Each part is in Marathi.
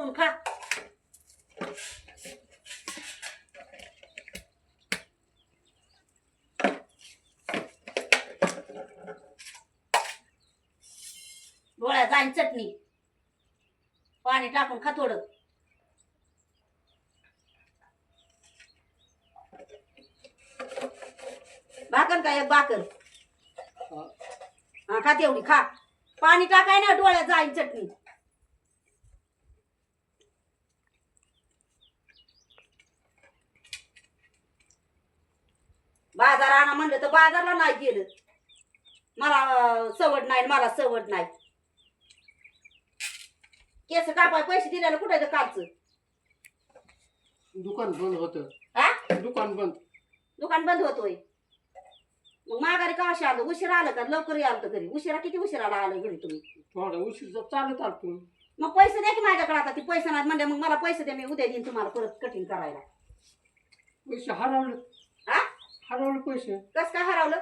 तोडून खा. डोळ्यात जाईन चटणी. पाणी टाकून खा थोडं. भाकर का एक भाकर? हा. खा तेवढी खा. पाणी टाकाय ना डोळ्यात जाईन चटणी. बाजार आणा म्हणलं तर बाजारला नाही गेलं. मला सवड नाही मला सवड नाही. केस कापाय पैसे दिलेलं कुठे कालचं? दुकान बंद होत. हा? दुकान बंद. दुकान बंद होतोय. मग माघारी का अशी आलं? उशिरा आलं का? लवकर आलं घरी. उशिरा किती उशिराला आलं घरी तुम्ही? थोडा उशीर चालत आलो मग पैसे द्या की माझ्याकडे आता? ती पैसे नाही म्हणजे मग मला पैसे द्या मी उद्या देईन तुम्हाला परत कटिंग करायला. पैसे हरवले. हरवले पैसे. कस काय हरवलं?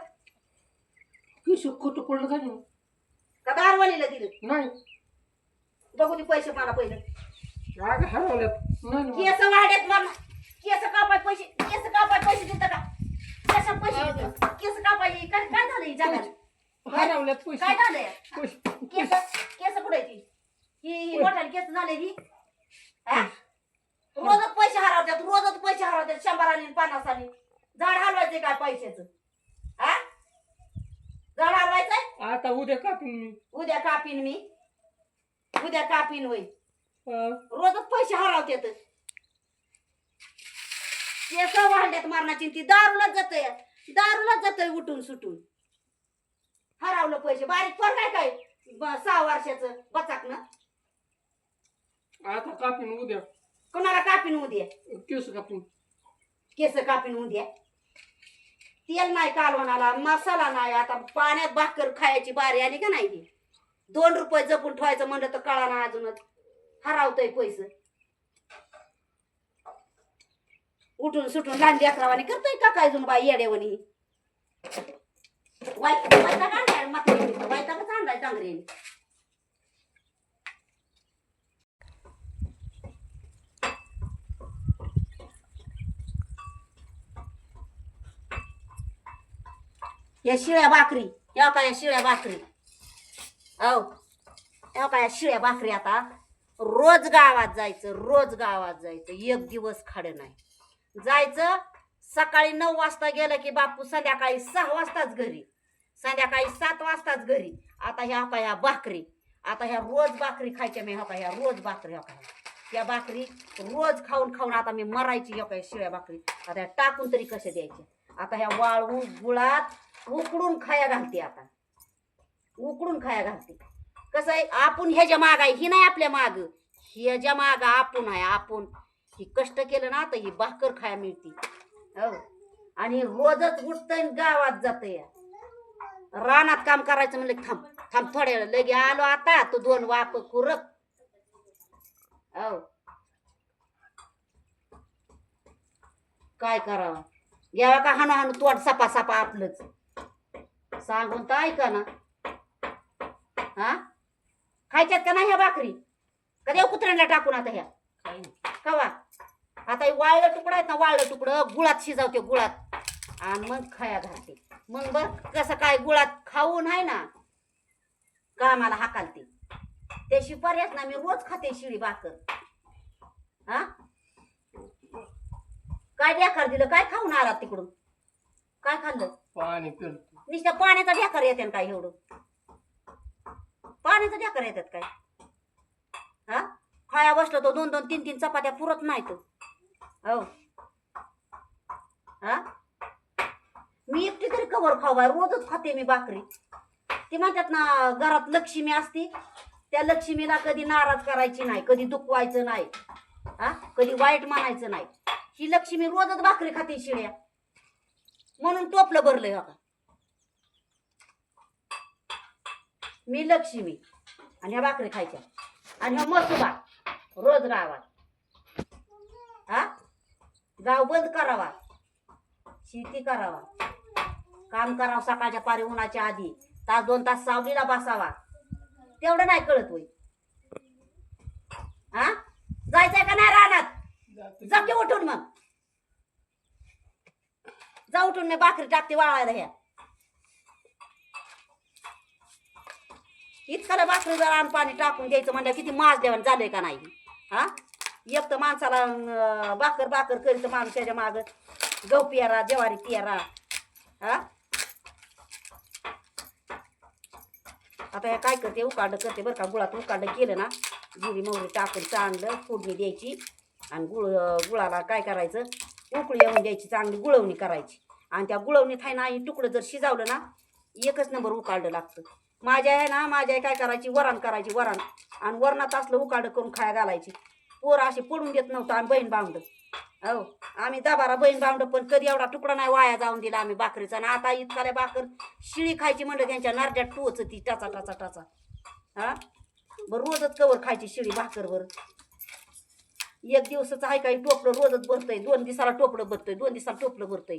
पैसे खोटं पडलं का नाही? का दारवालीला दिलं? नाही. बघू ती पैसे मला पहिले. अगं हरवल्यात. नाही ना मला. केस मला. केस कापाय पैसे केस कापाय पैसे देतं का? कशा पैसे देतं? केस कापाय काय काय झालं ही हरवल्यात काय पैसे पैसे. केस केस कुठे ती? ही मोठाली केस झाले हा? रोजच पैसे हरवतात रोजच पैसे हरवतात शंभर आणि पन्नास आणि झाड हलवायचे काय पैशाचं? हा? झाड हलवायचंय? आता उद्या कापून मी. उद्या कापीन मी. उद्या कापीन होय. अं, रोजच पैसे हरवतात. केस वाढल्यात मारण्याची ती दारूलाच जातय. दारूलाच जातय उठून सुटून. हरवलं पैसे. बारीक पर काय काय? ब- सहा वर्षाचं. बचाक ना. आता कापून उद्या. कोणाला कापीन उद्या? केस कापून. केस कापीन उद्या. तेल नाही कालवणाला मसाला नाही आता पाण्यात भाकर खायची बारी आली का नाही ती दोन रुपये जपून ठेवायचं म्हणलं तर कळा ना अजूनच. हरावतय पैसे. उठून सुटून लहान लेकरावानी करतोय का काय अजून बाई येड्यावानी? वाईट वैताग आणलाय मात्र वैतागच आणलाय डांगरेने या शिळ्या भाकरी. या काय शिळ्या भाकरी? हो. या काय शिळ्या भाकरी आता? रोज गावात जायचं रोज गावात जायचं. एक दिवस खाडं नाही. जायचं सकाळी नऊ वाजता गेलं की बापू संध्याकाळी सहा वाजताच घरी. संध्याकाळी सात वाजताच घरी. आता ह्या का ह्या भाकरी? आता ह्या रोज भाकरी खायच्या मी ह्या ह्या रोज भाकरी ह्या या. भाकरी रोज खाऊन खाऊन आता मी मरायची ह्या काय शिळ्या भाकरी. आता ह्या टाकून तरी कशा द्यायच्या? आता ह्या वाळवून गुळात उकडून खाया घालते आता. उकडून खाया घालते. कसं आहे आपण ह्याच्या माग आहे ही नाही आपल्या माग. ह्याच्या माग आपण आहे आपण. ही कष्ट केलं ना तर ही भाकर खाया मिळते. हो. आणि रोजच उठतंय गावात जातंय. रानात काम करायचं म्हणलं की थांब थांब थोड्या वेळ लगे आलो आता तो दोन वाप कुरक हो. काय करावं? घ्यावा का हाणू हाणू तोड सपा सपा आपलंच? सांगून तर ऐका ना. हा? खायच्यात का नाही ह्या भाकरी? कधी कुत्र्यांना टाकून आता ह्या? कवा? आता वाळलं तुकडं आहेत ना वाळलं तुकडं गुळात शिजवते गुळात. आणि मग खाया घालते. मग बर कसं काय गुळात खाऊन आहे ना कामाला हाकालते. त्याशी पर्याय ना मी रोज खाते शिळी भाकर. हा? काय ढेकर दिलं काय खाऊन आला तिकडून? काय खाल्लं? पाणी नुसतं पाण्याचा ढ्याकर येते काय एवढं. पाण्याचा ढ्याकर येतात काय? हा? खाया बसलो तो दोन दोन तीन तीन चपात्या पुरत नाही तो. हो. हा? मी एकटी तरी कवर खाऊ बाय रोजच खाते मी भाकरी. ती म्हणतात ना घरात लक्ष्मी असती त्या लक्ष्मीला कधी नाराज करायची नाही कधी दुखवायचं नाही. हा? कधी वाईट म्हणायचं नाही. ही लक्ष्मी रोजच भाकरी खाते शिळ्या. म्हणून टोपलं भरलंय हो का मी लक्ष्मी आणि ह्या भाकरी खायच्या. आणि ह्या मसुबा रोज गावात हा? गाव बंद करावा. शेती करावा. काम करावं सकाळच्या पारी उन्हाच्या आधी. तास दोन तास सावलीला बसावा. तेवढं नाही कळत होई हा? जायचंय का नाही रानात? जाते. जा की उठून मग. जा उठून मी भाकरी टाकते वाळायला ह्या. इतकाला भाकरी जर आण पाणी टाकून द्यायचं म्हणलं किती मास देवान झालंय का नाही? हा? एक तर माणसाला भाकर भाकर करीत माणूस त्याच्या माग. गहू पियारा ज्वारी पियारा. हा? आता हे काय करते उकाडं करते बरं का गुळात उकाडं केलं ना जिरी मोहरी टाकून चांगलं फोडणी द्यायची. आणि गुळ गुळाला काय करायचं उकळी येऊन द्यायची चांगली गुळवणी करायची. आणि त्या गुळवणीत आहे ना तुकडं जर शिजावलं ना एकच नंबर उकाळलं लागतं. माझ्या आहे ना माझ्या आई काय करायची? वरण करायची वरण आणि वरणात असलं उकाडं करून खाया घालायची. पोरं अशी पडून घेत नव्हतं आम्ही बहीण भावंड. हो आम्ही दबारा बहीण भावंड पण कधी एवढा तुकडा नाही वाया जाऊन दिला आम्ही भाकरीचा. आणि आता इतकाल्या भाकर शिळी खायची म्हणलं त्यांच्या नारड्यात टोच ती टाचा टाचा टाचा. हा? बरं रोजच कवर खायची शिळी भाकरवर एक दिवसाचं आहे काही टोपलं रोजच भरतंय. दोन दिवसाला टोपलं भरतंय दोन दिवसाला टोपलं भरतंय